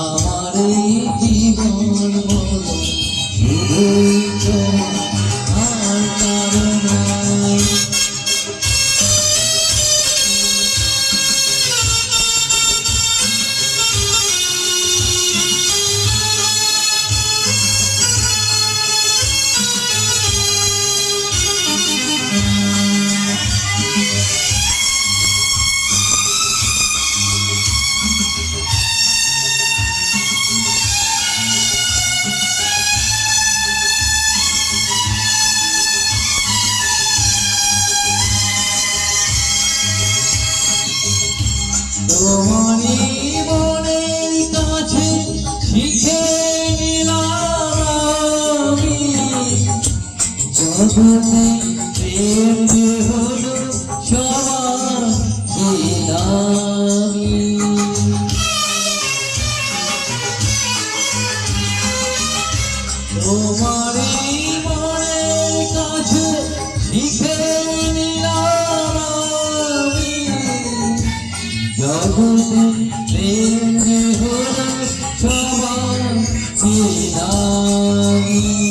আমার এই জগতে প্রেম যে হলো সবার তোমারই মনের কাছে আমি জগতে প্রেম যে হলো সবার ছিলামি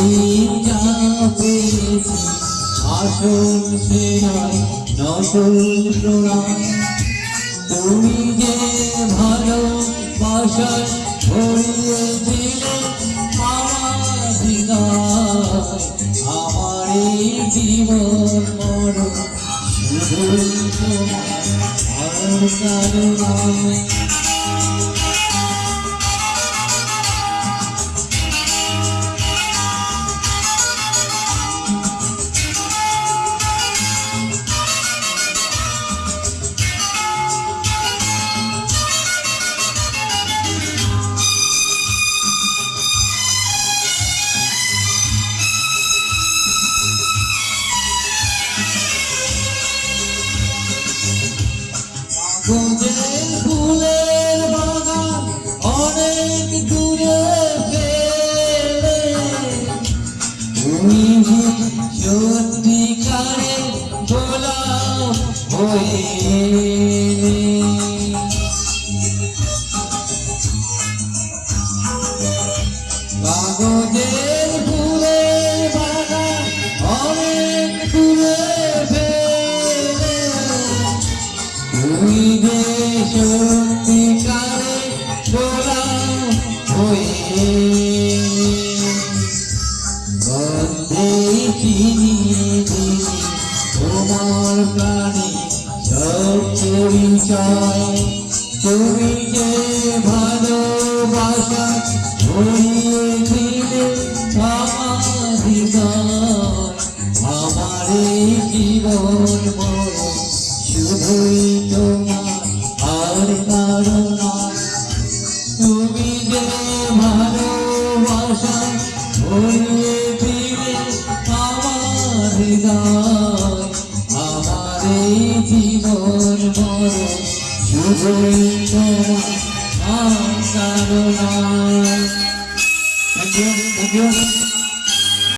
এতদিন যা পেয়েছি আসল সে নয় নকল প্রণয় তুমি যে ভালোবাসায় ভরিয়ে দিলে আমার এই নয় ফুলের অনেক দূরে তুমি সত্যিকারে গোলাপ হয়ে। কাগজের তোমার প্রাণে সব পরিচয় তুমি যে ভালোবাসা ভরিয়ে দিলে আমার হৃদয় আমার জীবন মরণ শুধুই তোমার আর নয়। তুমি যে ভালোবাসা আমার হৃদয় আমার এই জীবন you. Thank you.